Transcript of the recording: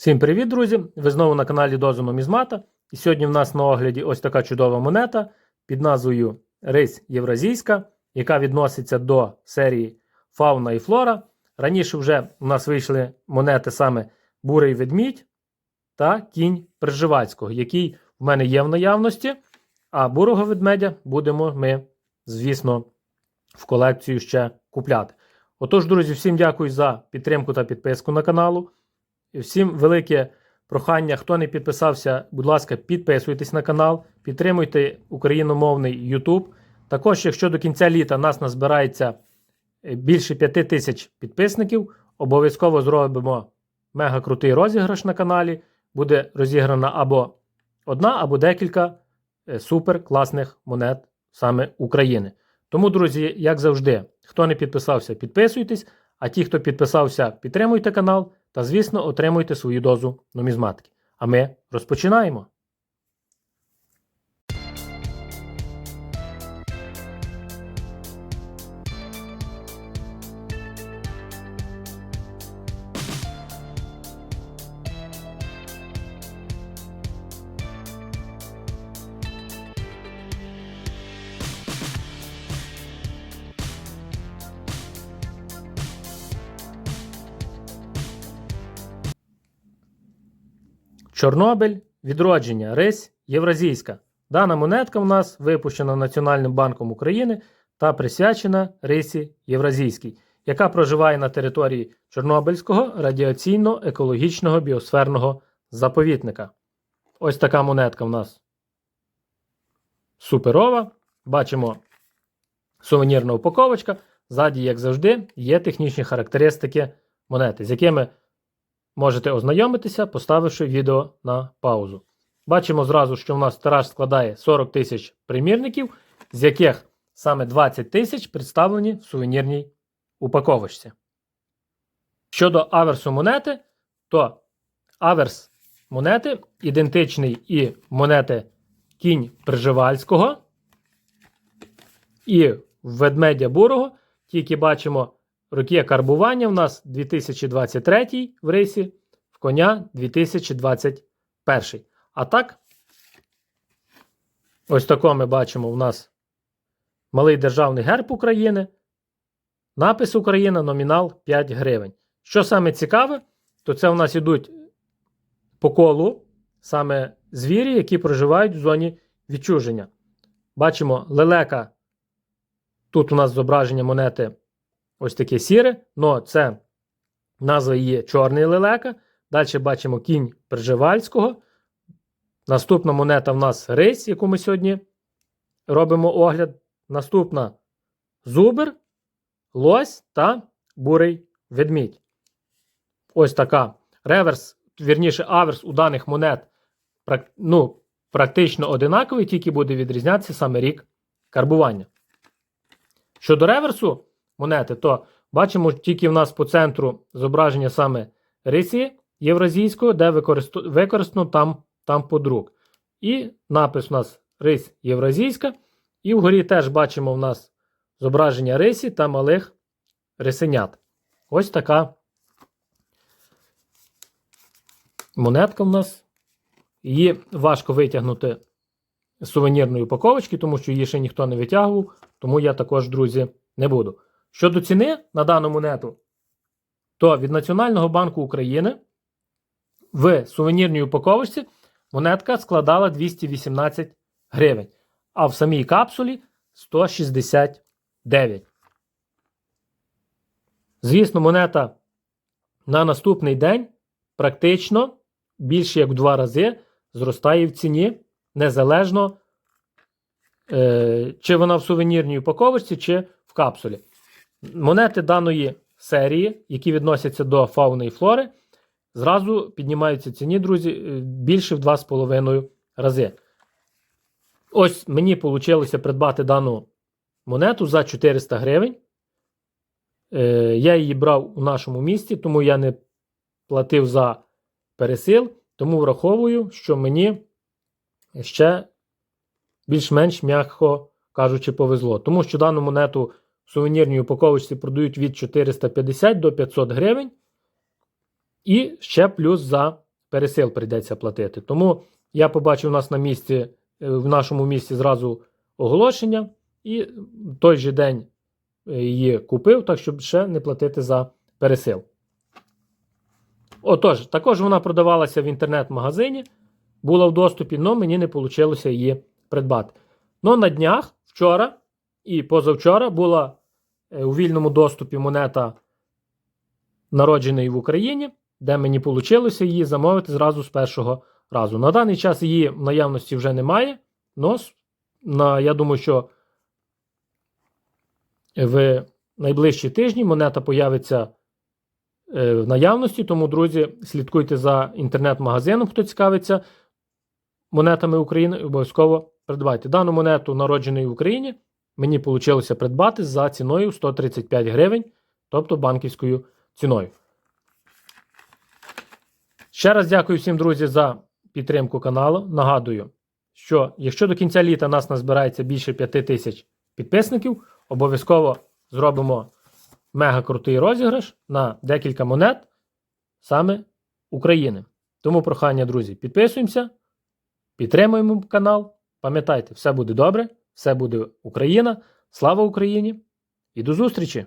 Всім привіт, друзі! Ви знову на каналі Дозу Нумізмата. І сьогодні в нас на огляді ось така чудова монета під назвою Рись Євразійська, яка відноситься до серії Фауна і Флора. Раніше вже у нас вийшли монети саме Бурий ведмідь та кінь Приживацького, який в мене є в наявності. А бурого ведмедя будемо ми, звісно, в колекцію ще купляти. Отож, друзі, всім дякую за підтримку та підписку на каналу. Всім велике прохання, хто не підписався, будь ласка, підписуйтесь на канал, підтримуйте україномовний YouTube. Також, якщо до кінця літа нас назбирається е, більше 5 тисяч підписників, обов'язково зробимо мега крутий розіграш на каналі. Буде розіграна або одна, або декілька е, супер класних монет саме України. Тому, друзі, як завжди, хто не підписався, підписуйтесь. А ті, хто підписався, підтримуйте канал та, звісно, отримуйте свою дозу нумізматики. А ми розпочинаємо. Чорнобиль, відродження, рись Євразійська. Дана монетка в нас випущена Національним банком України та присвячена рисі Євразійській, яка проживає на території Чорнобильського радіаційно-екологічного біосферного заповідника. Ось така монетка в нас суперова. Бачимо сувенірна упаковочка. Ззаді, як завжди, є технічні характеристики монети, з якими можете ознайомитися, поставивши відео на паузу. Бачимо зразу, що в нас тираж складає 40 тисяч примірників, з яких саме 20 тисяч представлені в сувенірній упаковочці. Щодо аверсу монети, то аверс монети ідентичний і монети кінь Пржевальського, і ведмедя бурого, тільки бачимо роки карбування в нас 2023 в рейсі, в коня 2021. А так, ось тако ми бачимо у нас малий державний герб України, напис Україна, номінал 5 гривень. Що саме цікаве, то це у нас ідуть по колу саме звірі, які проживають в зоні відчуження. Бачимо лелека. Тут у нас зображення монети ось таке сіре, но це назва її чорний лелека. Далі бачимо кінь Пржевальського. Наступна монета в нас рись, яку ми сьогодні робимо огляд. Наступна зубр, лось та бурий ведмідь. Ось така. Реверс, вірніше, аверс у даних монет ну, практично одинаковий, тільки буде відрізнятися саме рік карбування. Щодо реверсу монети, то бачимо тільки в нас по центру зображення саме рисі євразійського, де використано там там подрук. І напис у нас рись євразійська. І вгорі теж бачимо в нас зображення рисі та малих рисенят. Ось така монетка в нас. Її важко витягнути з сувенірної упаковочки, тому що її ще ніхто не витягував, тому я також, друзі, не буду. Щодо ціни на дану монету, то від Національного банку України в сувенірній упаковочці монетка складала 218 гривень, а в самій капсулі 169. Звісно, монета на наступний день практично більше як в два рази зростає в ціні незалежно, е, чи вона в сувенірній упаковочці, чи в капсулі. Монети даної серії, які відносяться до фауни і флори, зразу піднімаються ціні, друзі, е, більше в 2,5 рази. Ось мені вийшло придбати дану монету за 400 гривень. Е, я її брав у нашому місті, тому я не платив за пересил, тому враховую, що мені ще більш-менш м'яко кажучи, повезло. Тому що дану монету сувенірній упаковочці продають від 450 до 500 гривень. І ще плюс за пересил прийдеться платити. Тому я побачив у нас на місці, е, в нашому місті зразу оголошення, і в той же день е, її купив, так щоб ще не платити за пересил. Отож, також вона продавалася в інтернет-магазині, була в доступі, але мені не вийшло її придбати. Ну, на днях, вчора і позавчора була у вільному доступі монета народженої в Україні, де мені вийшло її замовити зразу з першого разу. На даний час її в наявності вже немає. На, я думаю, що в найближчі тижні монета появиться е, в наявності. Тому, друзі, слідкуйте за інтернет-магазином, хто цікавиться монетами України, обов'язково придбайте. Дану монету народженої в Україні мені вийшло придбати за ціною 135 гривень, тобто банківською ціною. Ще раз дякую всім, друзі, за підтримку каналу. Нагадую, що якщо до кінця літа нас назбирається більше 5 тисяч підписників, обов'язково зробимо мега крутий розіграш на декілька монет саме України. Тому прохання, друзі, підписуємося, підтримуємо канал. Пам'ятайте, все буде добре, все буде Україна. Слава Україні і до зустрічі!